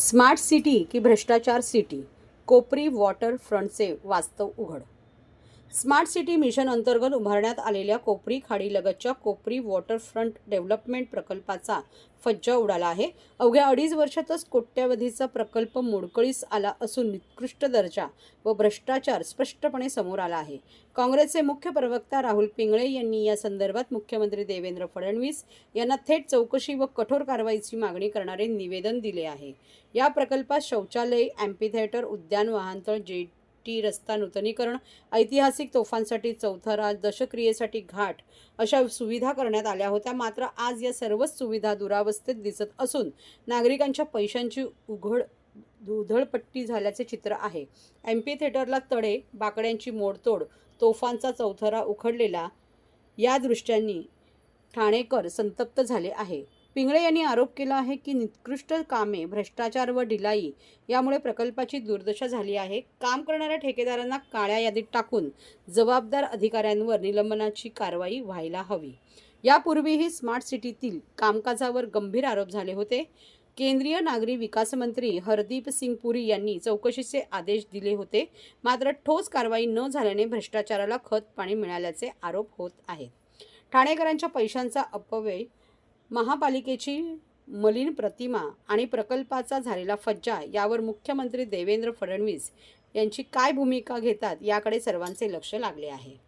Smart city की भ्रष्टाचार city कोपरी water फ्रंटचे वास्तव उघड. स्मार्ट सिटी मिशन अंतर्गत उभारण्यात आलेल्या कोपरी खाडीलगतच्या कोपरी वॉटरफ्रंट डेव्हलपमेंट प्रकल्पाचा फज्जा उडाला आहे. अवघ्या अडीच वर्षातच कोट्यावधीचा प्रकल्प मोडकळीस आला असून निकृष्ट दर्जा व भ्रष्टाचार स्पष्टपणे समोर आला आहे. काँग्रेसचे मुख्य प्रवक्ता राहुल पिंगळे यांनी या संदर्भात मुख्यमंत्री देवेंद्र फडणवीस यांना थेट चौकशी व कठोर कारवाईची मागणी करणारे निवेदन दिले आहे. या प्रकल्पात शौचालय अँपीथेटर उद्यान वाहनतळ जे टी रस्ता नूतनीकरण ऐतिहासिक तोफांसाठी चौथरा दशक्रियेसाठी घाट अशा सुविधा करण्यात आल्या होत्या. मात्र आज या सर्वच सुविधा दुरावस्थेत दिसत असून नागरिकांच्या पैशांची उघड धुधळपट्टी झाल्याचे चित्र आहे. एम्पी थिएटरला तडे बाकड्यांची मोडतोड तोफांचा चौथरा उखडलेला या दृष्ट्यांनी ठाणेकर संतप्त झाले आहे. पिंगळे यांनी आरोप केला आहे की निकृष्ट कामे भ्रष्टाचार व ढिलाई यामुळे प्रकल्पाची दुर्दशा झाली आहे. काम करणाऱ्या ठेकेदारांना काळ्या यादीत टाकून जबाबदार अधिकाऱ्यांवर निलंबनाची कारवाई व्हायला हवी. यापूर्वीही स्मार्ट सिटीतील कामकाजावर गंभीर आरोप झाले होते. केंद्रीय नागरी विकास मंत्री हरदीप सिंग पुरी यांनी चौकशीचे आदेश दिले होते. मात्र ठोस कारवाई न झाल्याने भ्रष्टाचाराला खत पाणी मिळाल्याचे आरोप होत आहेत. ठाणेकरांच्या पैशांचा अपव्यय महापालिकेची मलिन प्रतिमा आणि प्रकल्पाचा झालेला फज्जा यावर मुख्यमंत्री देवेंद्र फडणवीस यांची काय भूमिका घेतात याकडे सर्वांचे लक्ष लागले आहे.